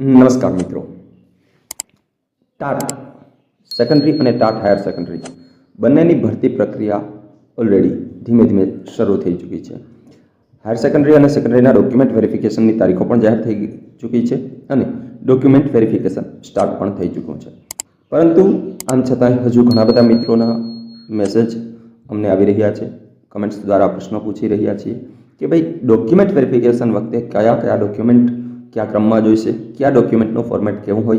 નમસ્કાર મિત્રો. TAT secondary અને ટાટ હાયર સેકન્ડરી બંનેની ભરતી પ્રક્રિયા ઓલરેડી ધીમે ધીમે શરૂ થઈ ચૂકી છે. હાયર સેકન્ડરી અને સેકન્ડરીના ડોક્યુમેન્ટ વેરિફિકેશનની તારીખો પણ જાહેર થઈ ચૂકી છે અને ડોક્યુમેન્ટ વેરિફિકેશન સ્ટાર્ટ પણ થઈ ચૂક્યું છે. પરંતુ આમ છતાંય હજુ ઘણા બધા મિત્રોના મેસેજ અમને આવી રહ્યા છે. કમેન્ટ્સ દ્વારા પ્રશ્નો પૂછી રહ્યા છીએ કે ભાઈ ડોક્યુમેન્ટ વેરિફિકેશન વખતે કયા કયા ડોક્યુમેન્ટ કયા ક્રમમાં જોઈશે, કયા ડોક્યુમેન્ટનું ફોર્મેટ કેવું હોય,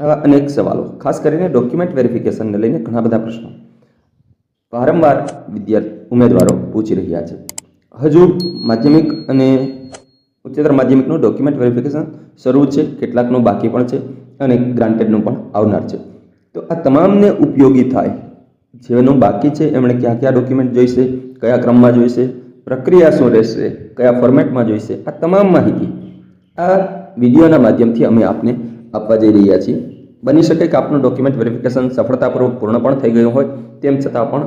આવા અનેક સવાલો. ખાસ કરીને ડોક્યુમેન્ટ વેરિફિકેશનને લઈને ઘણા બધા પ્રશ્નો. વારંવાર વિદ્યાર્થી ઉમેદવારો પૂછી રહ્યા છે. હજુ માધ્યમિક અને ઉચ્ચતર માધ્યમિકનું ડોક્યુમેન્ટ વેરિફિકેશન શરૂ છે, કેટલાકનું બાકી પણ છે અને ગ્રાન્ટેડનું પણ આવનાર છે. તો આ તમામને ઉપયોગી થાય જેનું બાકી છે, એમણે કયા કયા ડોક્યુમેન્ટ જોઈશે, કયા ક્રમમાં જોઈશે, પ્રક્રિયા શું રહેશે, કયા ફોર્મેટમાં જોઈશે, આ તમામ માહિતી આ વિડીયોના માધ્યમથી અમે આપને આપવા જઈ રહ્યા છીએ. બની શકે કે આપનું ડોક્યુમેન્ટ વેરિફિકેશન સફળતાપૂર્વક પૂર્ણ પણ થઈ ગયું હોય, તેમ છતાં પણ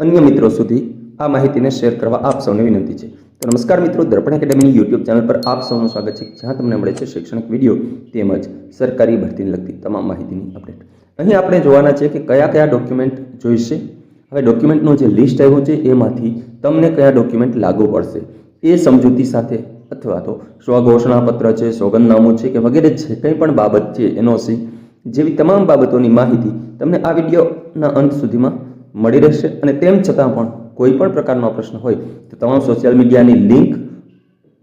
અન્ય મિત્રો સુધી આ માહિતીને શેર કરવા આપ સૌને વિનંતી છે. તો નમસ્કાર મિત્રો, દર્પણ એકેડેમીની યુટ્યુબ ચેનલ પર આપ સૌનું સ્વાગત છે. જ્યાં તમને મળે છે શૈક્ષણિક વીડિયો તેમજ સરકારી ભરતીને લગતી તમામ માહિતીની અપડેટ. અહીં આપણે જોવાના છે કે કયા કયા ડોક્યુમેન્ટ જોઈશે. હવે ડોક્યુમેન્ટનું જે લિસ્ટ આવ્યું છે, એમાંથી તમને કયા ડોક્યુમેન્ટ લાગુ પડશે. એ સમજૂતી સાથે અથવા તો સ્વઘોષણાપત્ર છે, સોગંદનામું છે કે વગેરે જે કંઈ પણ બાબત છે એનઓસી જેવી તમામ બાબતોની માહિતી તમને આ વિડીયોના અંત સુધીમાં મળી રહેશે. અને તેમ છતાં પણ કોઈ પણ પ્રકારનો પ્રશ્ન હોય તો તમામ સોશિયલ મીડિયાની લિંક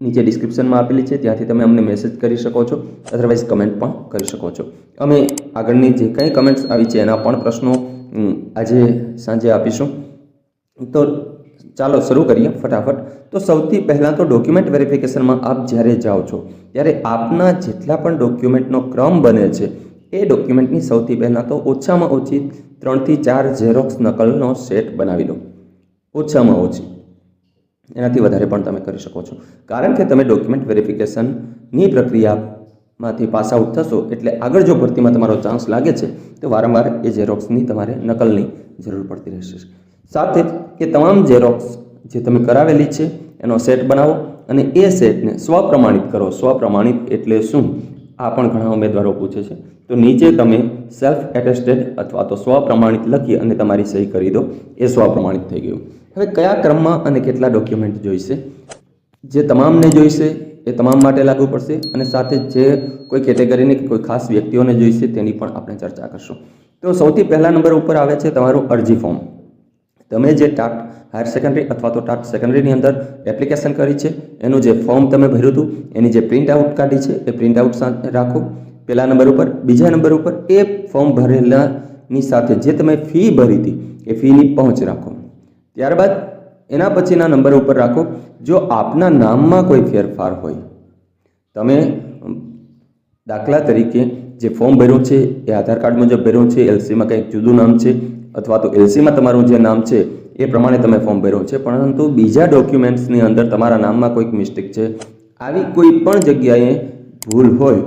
નીચે ડિસ્ક્રિપ્શનમાં આપેલી છે. ત્યાંથી તમે અમને મેસેજ કરી શકો છો, અધરવાઇઝ કમેન્ટ પણ કરી શકો છો. અમે આગળની જે કંઈ કમેન્ટ્સ આવી છે એના પણ પ્રશ્નો આજે સાંજે આપીશું. તો ચાલો શરૂ કરીએ ફટાફટ. તો સૌથી પહેલાં તો ડોક્યુમેન્ટ વેરિફિકેશનમાં આપ જ્યારે જાઓ છો, ત્યારે આપના જેટલા પણ ડોક્યુમેન્ટનો ક્રમ બને છે, એ ડોક્યુમેન્ટની સૌથી પહેલાં તો ઓછામાં ઓછી ત્રણથી ચાર ઝેરોક્સ નકલનો સેટ બનાવી લો ઓછામાં ઓછી. એનાથી વધારે પણ તમે કરી શકો છો. કારણ કે તમે ડોક્યુમેન્ટ વેરિફિકેશનની પ્રક્રિયામાંથી પાસ આઉટ થશો, એટલે આગળ જો ભરતીમાં તમારો ચાન્સ લાગે છે, તો વારંવાર એ ઝેરોક્સની તમારે નકલની જરૂર પડતી રહેશે. સાથે જ એ તમામ ઝેરોક્સ જે તમે કરાવેલી છે, એનો સેટ બનાવો અને એ સેટને સ્વપ્રમાણિત કરો. સ્વપ્રમાણિત એટલે શું? આ પણ ઘણા ઉમેદવારો પૂછે છે. તો નીચે તમે સેલ્ફ એટેસ્ટેડ અથવા તો સ્વપ્રમાણિત લખી અને તમારી સહી કરી દો. એ સ્વપ્રમાણિત થઈ ગયું. હવે કયા ક્રમમાં અને કેટલા ડોક્યુમેન્ટ જોઈશે? જે તમામને જોઈશે, એ તમામ માટે લાગુ પડશે અને સાથે જે કોઈ કેટેગરીની કોઈ ખાસ વ્યક્તિઓને જોઈશે તેની પણ આપણે ચર્ચા કરશું. તો સૌથી પહેલા નંબર ઉપર આવે છે તમારું અરજી ફોર્મ તમે જે ટાટ હાયર સેકન્ડરી અથવા તો ટાટ સેકન્ડરીની અંદર એપ્લિકેશન કરી છે, એનું જે ફોર્મ તમે ભર્યું હતું, એની જે પ્રિન્ટ આઉટ કાઢી છે, એ પ્રિન્ટ આઉટ રાખો. પહેલા નંબર ઉપર, બીજા નંબર ઉપર એ ફોર્મ ભરેલાની સાથે જે તમે ફી ભરી હતી, એ ફીની પહોંચ રાખો. ત્યારબાદ એના પછીના નંબર ઉપર રાખો, જો આપના નામમાં કોઈ ફેરફાર હોય, તમે દાખલા તરીકે જે ફોર્મ ભર્યું છે, એ આધાર કાર્ડ મુજબ ભર્યું છે એલસીમાં કંઈક જુદું નામ છે અથવા તો એલસીમાં તમારું જે નામ છે, એ પ્રમાણે તમે ફોર્મ ભર્યું છે. પરંતુ બીજા ડોક્યુમેન્ટ્સની અંદર તમારા નામમાં કોઈક મિસ્ટેક છે. આવી કોઈ પણ જગ્યાએ ભૂલ હોય,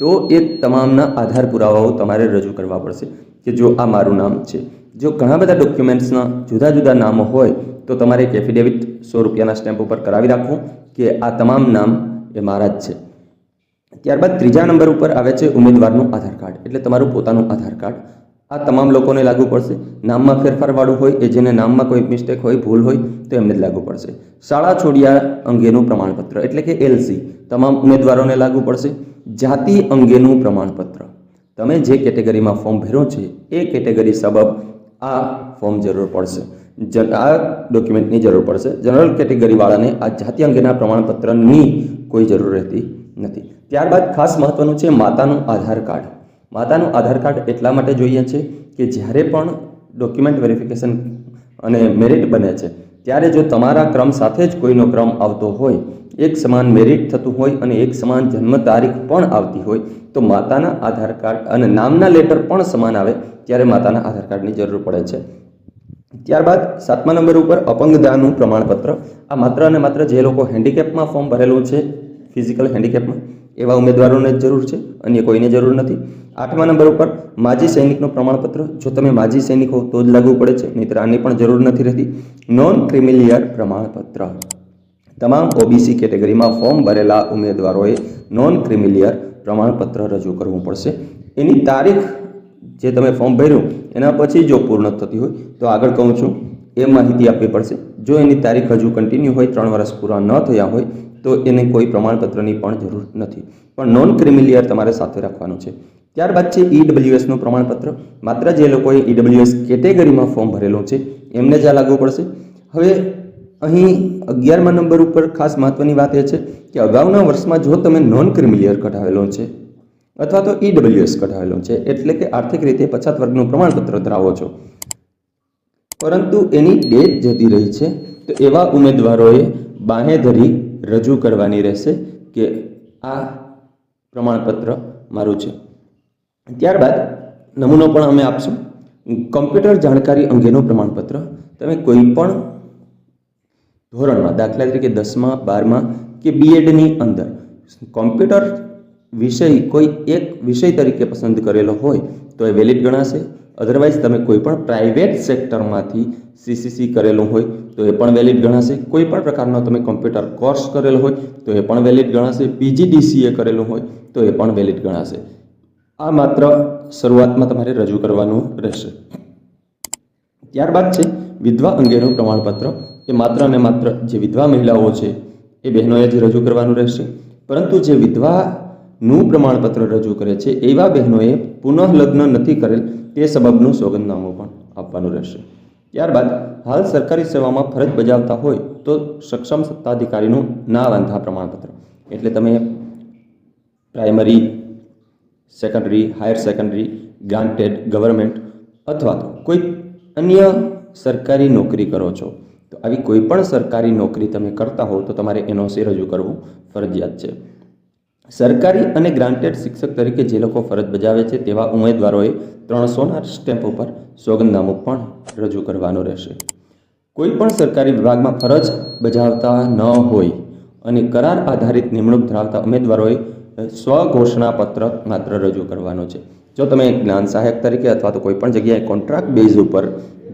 તો એ તમામના આધાર પુરાવાઓ તમારે રજૂ કરવા પડશે કે જો આ મારું નામ છે. જો ઘણા બધા ડોક્યુમેન્ટ્સના જુદા જુદા નામો હોય, તો તમારે એક એફિડેવિટ સો રૂપિયાના સ્ટેમ્પ ઉપર કરાવી રાખવું કે આ તમામ નામ એ મારા જ છે. ત્યારબાદ ત્રીજા નંબર ઉપર આવે છે ઉમેદવારનું આધાર કાર્ડ. એટલે તમારું પોતાનું આધાર કાર્ડ આ તમામ લોકોને લાગુ પડશે. નામમાં ફેરફારવાળું હોય એ જેને નામમાં કોઈ મિસ્ટેક હોય, ભૂલ હોય, તો એમને જ લાગુ પડશે. શાળા છોડ્યા અંગેનું પ્રમાણપત્ર એટલે કે એલસી તમામ ઉમેદવારોને લાગુ પડશે. જાતિ અંગેનું પ્રમાણપત્ર. તમે જે કેટેગરીમાં ફોર્મ ભર્યો છે, એ કેટેગરી સબબ આ ફોર્મ જરૂર પડશે. આ ડોક્યુમેન્ટની જરૂર પડશે. જનરલ કેટેગરીવાળાને આ જાતિ અંગેના પ્રમાણપત્રની કોઈ જરૂર રહેતી નથી. ત્યારબાદ ખાસ મહત્વનું છે માતાનું આધાર કાર્ડ. માતાનું આધાર કાર્ડ એટલા માટે જોઈએ છે કે જ્યારે પણ ડોક્યુમેન્ટ વેરિફિકેશન અને મેરિટ બને છે, ત્યારે જો તમારા ક્રમ સાથે જ કોઈનો ક્રમ આવતો હોય, એક સમાન મેરિટ થતું હોય અને એક સમાન જન્મ તારીખ પણ આવતી હોય, તો માતાના આધાર કાર્ડ અને નામના લેટર પણ સમાન આવે ત્યારે માતાના આધાર કાર્ડની જરૂર પડે છે. ત્યારબાદ સાતમા નંબર ઉપર અપંગતાનું પ્રમાણપત્ર. આ માત્ર અને માત્ર જે લોકો હેન્ડીકેપમાં ફોર્મ ભરેલું છે ફિઝિકલ હેન્ડીકેપમાં એવા ઉમેદવારોને જ જરૂર છે, અન્ય કોઈને જરૂર નથી. આઠમા નંબર ઉપર માજી સૈનિકનું પ્રમાણપત્ર, જો તમે માજી સૈનિક હો તો જ લાગુ પડે છે, નહીંતર આની પણ જરૂર નથી રહેતી. નોન ક્રિમિલિયર પ્રમાણપત્ર. તમામ ઓબીસી કેટેગરીમાં ફોર્મ ભરેલા ઉમેદવારોએ નોન ક્રિમિલિયર પ્રમાણપત્ર રજૂ કરવું પડશે. એની તારીખ જે તમે ફોર્મ ભર્યું, એના પછી જો પૂર્ણ થતી હોય, તો આગળ કહું છું, એ માહિતી આપવી પડશે. જો એની તારીખ હજુ કન્ટિન્યુ હોય, ત્રણ વર્ષ પૂરા ન થયા હોય તો એને કોઈ પ્રમાણપત્રની પણ જરૂર નથી. પણ નોન ક્રિમિલિયર તમારે સાથે રાખવાનું છે. ત્યારબાદ છે ઈડબ્લ્યુએસનું પ્રમાણપત્ર. માત્ર જે લોકોએ ઈડબ્લ્યુએસ કેટેગરીમાં ફોર્મ ભરેલું છે, એમને જ આ લાગુ પડશે. હવે અહીં અગિયારમા નંબર ઉપર ખાસ મહત્વની વાત એ છે કે અગાઉના વર્ષમાં જો તમે નોન ક્રિમિલિયર કઢાવેલો છે, અથવા તો ઈડબ્લ્યુએસ કઢાવેલો છે, એટલે કે આર્થિક રીતે પછાત વર્ગનું પ્રમાણપત્ર ધરાવો છો, પરંતુ એની ડેટ જતી રહી છે, તો એવા ઉમેદવારોએ બાહેધરી રજૂ કરવાની રહેશે કે આ પ્રમાણપત્ર મારું છે. ત્યારબાદ નમૂનો પણ અમે આપશું. કમ્પ્યુટર જાણકારી અંગેનું પ્રમાણપત્ર. તમે કોઈ પણ ધોરણમાં, દાખલા તરીકે દસમા, બારમા કે બીએડની અંદર, કોમ્પ્યુટર વિષય કોઈ એક વિષય તરીકે પસંદ કરેલો હોય તો એ વેલિડ ગણાશે. અધરવાઇઝ તમે કોઈ પણ પ્રાઇવેટ સેક્ટરમાંથી સીસીસી કરેલું હોય, તો એ પણ વેલિડ ગણાશે. કોઈ પણ પ્રકારનો તમે કોમ્પ્યુટર કોર્સ કરેલો હોય, તો એ પણ વેલિડ ગણાશે. પીજીડીસીએ કરેલું હોય, તો એ પણ વેલિડ ગણાશે. આ માત્ર શરૂઆતમાં તમારે રજૂ કરવાનું રહેશે. ત્યારબાદ છે, વિધવા અંગેનું પ્રમાણપત્ર એ માત્ર અને માત્ર જે વિધવા મહિલાઓ છે, એ બહેનોએ જ રજૂ કરવાનું રહેશે. પરંતુ જે વિધવાનું પ્રમાણપત્ર રજૂ કરે છે, એવા બહેનોએ પુનઃ લગ્ન નથી કરેલ તે સબબનું સોગંદનામું પણ આપવાનું રહેશે. ત્યારબાદ, હાલ સરકારી સેવામાં ફરજ બજાવતા હોય તો સક્ષમ સત્તાધિકારીનું ના વાંધા પ્રમાણપત્ર. એટલે તમે primary, secondary, higher secondary, granted government અથવા તો કોઈ અન્ય સરકારી નોકરી કરો છો, તો આવી કોઈ પણ સરકારી નોકરી તમે કરતા હો તો તમારે એનઓસી રજૂ કરવું ફરજિયાત છે. સરકારી અને ગ્રાન્ટેડ શિક્ષક તરીકે જે લોકો ફરજ બજાવે છે તેવા ઉમેદવારોએ ત્રણસોના સ્ટેમ્પ ઉપર સોગંદનામું પણ રજૂ કરવાનું રહેશે. કોઈ પણ સરકારી વિભાગમાં ફરજ બજાવતા ન હોય અને કરાર આધારિત નિમણૂક ધરાવતા ઉમેદવારોએ સ્વઘોષણા પત્ર માત્ર રજૂ કરવાનો છે. જો તમે જ્ઞાન સહાયક તરીકે અથવા તો કોઈ પણ જગ્યાએ કોન્ટ્રાક્ટ બેઝ ઉપર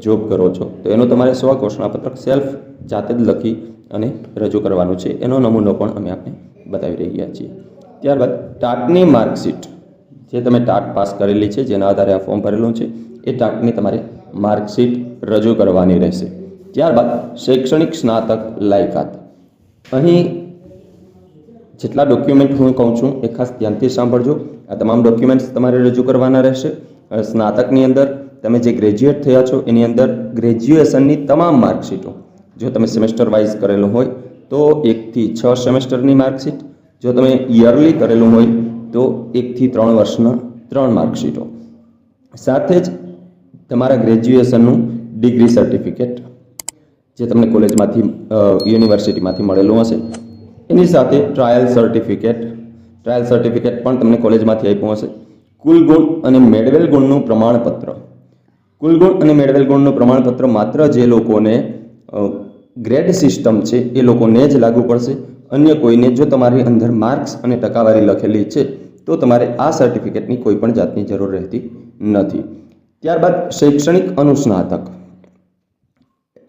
જોબ કરો છો, તો એનું તમારે સ્વઘોષણા પત્રક સેલ્ફ જાતે જ લખી અને રજૂ કરવાનું છે. એનો નમૂનો પણ અમે આપને બતાવી રહ્યા છીએ. ત્યારબાદ ટાટની માર્કશીટ, જે તમે ટાટ પાસ કરેલી છે, જેના આધારે આ ફોર્મ ભરેલું છે, એ ટાટની તમારે માર્કશીટ રજૂ કરવાની રહેશે. ત્યારબાદ શૈક્ષણિક સ્નાતક લાયકાત. અહીં જેટલા ડોક્યુમેન્ટ હું કહું છું, એ ખાસ ધ્યાનથી સાંભળજો. આ તમામ ડોક્યુમેન્ટ્સ તમારે રજૂ કરવાના રહેશે. સ્નાતકની અંદર તમે જે ગ્રેજ્યુએટ થયા છો, એની અંદર ગ્રેજ્યુએશનની તમામ માર્કશીટો. જો તમે સેમેસ્ટર વાઇઝ કરેલું હોય, તો એકથી છ સેમેસ્ટરની માર્કશીટ જો તમે યરલી કરેલું હોય તો એકથી ત્રણ વર્ષના ત્રણ માર્કશીટો. સાથે જ તમારા ગ્રેજ્યુએશનનું ડિગ્રી સર્ટિફિકેટ, જે તમને કોલેજમાંથી યુનિવર્સિટીમાંથી મળેલું હશે. એની સાથે ટ્રાયલ સર્ટિફિકેટ ટ્રાયલ સર્ટિફિકેટ પણ તમને કોલેજમાંથી આપ્યું હશે. કુલ ગુણ અને મેળવેલ ગુણનું પ્રમાણપત્ર. કુલ ગુણ અને મેળવેલ ગુણનું પ્રમાણપત્ર માત્ર જે લોકોને ગ્રેડ સિસ્ટમ છે એ લોકોને જ લાગુ પડશે. અન્ય કોઈને જો તમારી અંદર માર્ક્સ અને ટકાવારી લખેલી છે, તો તમારે આ સર્ટિફિકેટની કોઈ પણ જાતની જરૂર રહેતી નથી. ત્યારબાદ શૈક્ષણિક અનુસ્નાતક.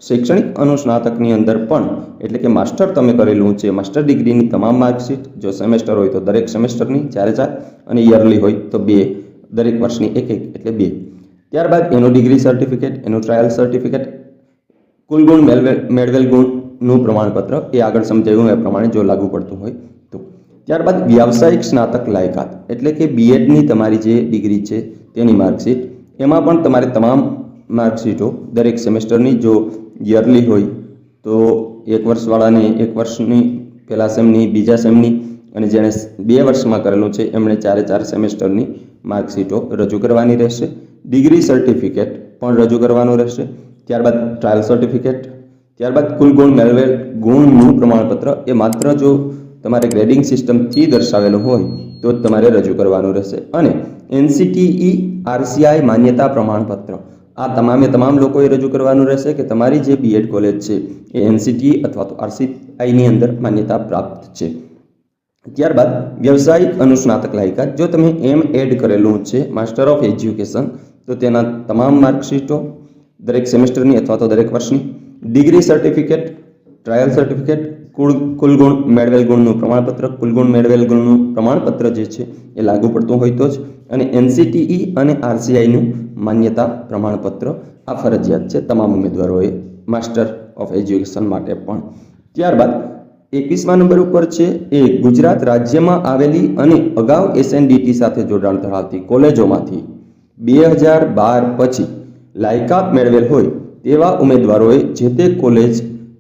શૈક્ષણિક અનુસ્નાતકની અંદર પણ, એટલે કે માસ્ટર તમે કરેલું છે, માસ્ટર ડિગ્રીની તમામ માર્કશીટ, જો સેમેસ્ટર હોય તો દરેક સેમેસ્ટરની ચારે ચાર, અને યરલી હોય તો બે, દરેક વર્ષની એક એક, એટલે બે. ત્યારબાદ એનું ડિગ્રી સર્ટિફિકેટ, એનું ટ્રાયલ સર્ટિફિકેટ કુલ ગુણ મેળવેલ મેળવેલ ગુણનું પ્રમાણપત્ર એ આગળ સમજાવ્યું એ પ્રમાણે જો લાગુ પડતું હોય તો. ત્યારબાદ વ્યાવસાયિક સ્નાતક લાયકાત, એટલે કે બીએડની તમારી જે ડિગ્રી છે તેની માર્કશીટ, એમાં પણ તમારે તમામ માર્કશીટો દરેક સેમેસ્ટરની જો યરલી હોય, તો એક વર્ષવાળાને એક વર્ષની પહેલા સેમની, બીજા સેમની અને જેણે બે વર્ષમાં કરેલું છે, એમણે ચારે ચાર સેમેસ્ટરની માર્કશીટો રજૂ કરવાની રહેશે. ડિગ્રી સર્ટિફિકેટ પણ રજૂ કરવાનું રહેશે. ત્યારબાદ ટ્રાયલ સર્ટિફિકેટ ત્યારબાદ કુલ ગુણ મેળવેલ ગુણનું પ્રમાણપત્ર એ માત્ર જો તમારે ગ્રેડિંગ સિસ્ટમથી દર્શાવેલું હોય, તો જ તમારે રજૂ કરવાનું રહેશે. અને એનસીટીઈ આરસીઆઈ માન્યતા પ્રમાણપત્ર, આ તમામે તમામ લોકોએ રજૂ કરવાનું રહેશે કે તમારી જે બીએડ કોલેજ છે, એ એનસીટીઈ અથવા તો આરસીઆઈની અંદર માન્યતા પ્રાપ્ત છે. ત્યારબાદ વ્યવસાયિક અનુસ્નાતક લાયકાત, જો તમે એમ એડ કરેલું છે માસ્ટર ઓફ એજ્યુકેશન તો તેના તમામ માર્કશીટો દરેક સેમેસ્ટરની અથવા તો દરેક વર્ષની ડિગ્રી સર્ટિફિકેટ, ટ્રાયલ સર્ટિફિકેટ, કુલ કુલ ગુણ મેળવેલ ગુણનું પ્રમાણપત્ર કુલ ગુણ મેળવેલ ગુણનું પ્રમાણપત્ર જે છે એ લાગુ પડતું હોય તો જ અને એનસીટીઈ અને આરસીઆઈનું માન્યતા પ્રમાણપત્ર આ ફરજિયાત છે. તમામ ઉમેદવારોએ માસ્ટર ઓફ એજ્યુકેશન માટે પણ. ત્યારબાદ એકવીસમા નંબર ઉપર છે એ ગુજરાત રાજ્યમાં આવેલી અને અગાઉ એસએનડીટી સાથે જોડાણ ધરાવતી કોલેજોમાંથી બે હજાર બાર પછી લાયકાત મેળવેલ હોય તેવા ઉમેદવારોએ જે તે કોલેજ,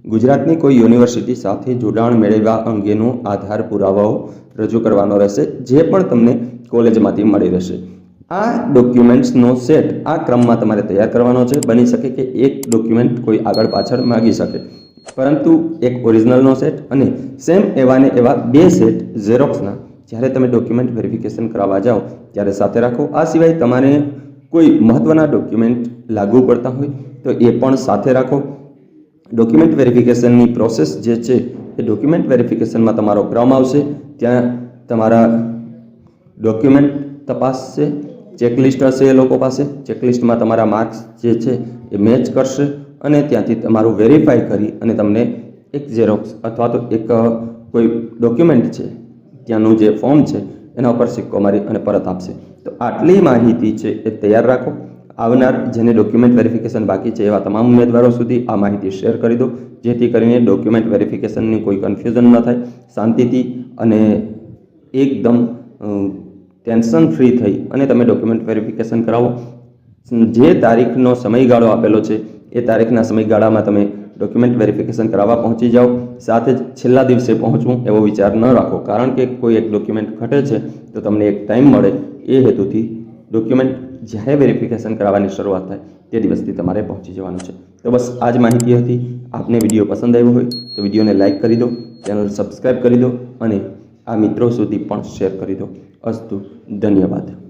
ગુજરાતની કોઈ યુનિવર્સિટી સાથે જોડાણ મેળવવા અંગેનો આધાર પુરાવાઓ રજૂ કરવાનો રહેશે, જે પણ તમને કોલેજમાંથી મળી રહેશે. આ ડોક્યુમેન્ટ્સનો સેટ આ ક્રમમાં તમારે તૈયાર કરવાનો છે. બની શકે કે એક ડોક્યુમેન્ટ કોઈ આગળ પાછળ માગી શકે. પરંતુ એક ઓરિજિનલનો સેટ અને સેમ એવાને એવા બે સેટ ઝેરોક્સના જ્યારે તમે ડોક્યુમેન્ટ વેરિફિકેશન કરાવવા જાઓ, ત્યારે સાથે રાખો. આ સિવાય તમારે કોઈ મહત્ત્વના ડોક્યુમેન્ટ લાગુ પડતા હોય તો એ પણ સાથે રાખો. ડોક્યુમેન્ટ વેરિફિકેશનની પ્રોસેસ જે છે, એ ડોક્યુમેન્ટ વેરિફિકેશનમાં તમારો ક્રમ આવશે. ત્યાં તમારા ડોક્યુમેન્ટ તપાસશે ચેકલિસ્ટ હશે એ લોકો પાસે. ચેકલિસ્ટમાં તમારા માર્ક્સ જે છે, એ મેચ કરશે અને ત્યાંથી તમારું વેરીફાઈ કરી અને તમને એક ઝેરોક્સ અથવા તો એક કોઈ ડોક્યુમેન્ટ છે, ત્યાંનું જે ફોર્મ છે, એના ઉપર સિક્કો મારી અને પરત આપશે. તો આટલી માહિતી છે, એ તૈયાર રાખો. આવનાર જેને ડોક્યુમેન્ટ વેરિફિકેશન બાકી છે એવા તમામ ઉમેદવારો સુધી આ માહિતી શેર કરી દો. જેથી કરીને ડોક્યુમેન્ટ વેરિફિકેશનની કોઈ કન્ફ્યુઝન ન થાય, શાંતિથી અને એકદમ ટેન્શન ફ્રી થઈ અને તમે ડોક્યુમેન્ટ વેરિફિકેશન કરાવો. જે તારીખનો સમયગાળો આપેલો છે, એ તારીખના સમયગાળામાં તમે ડોક્યુમેન્ટ વેરિફિકેશન કરાવવા પહોંચી જાઓ. સાથે જ છેલ્લા દિવસે પહોંચવું એવો વિચાર ન રાખો. કારણ કે કોઈ એક ડોક્યુમેન્ટ ઘટે છે, તો તમને એક ટાઈમ મળે એ હેતુથી ડોક્યુમેન્ટ જ્યારે વેરિફિકેશન કરાવવાની શરૂઆત થાય, તે દિવસથી તમારે પહોંચી જવાનું છે. તો બસ આ જ માહિતી હતી. આપને વીડિયો પસંદ આવ્યો હોય, તો વિડીયોને લાઇક કરી દો ચેનલ સબસ્ક્રાઈબ કરી દો અને આ મિત્રો સુધી પણ શેર કરી દો. અસ્તુ, ધન્યવાદ.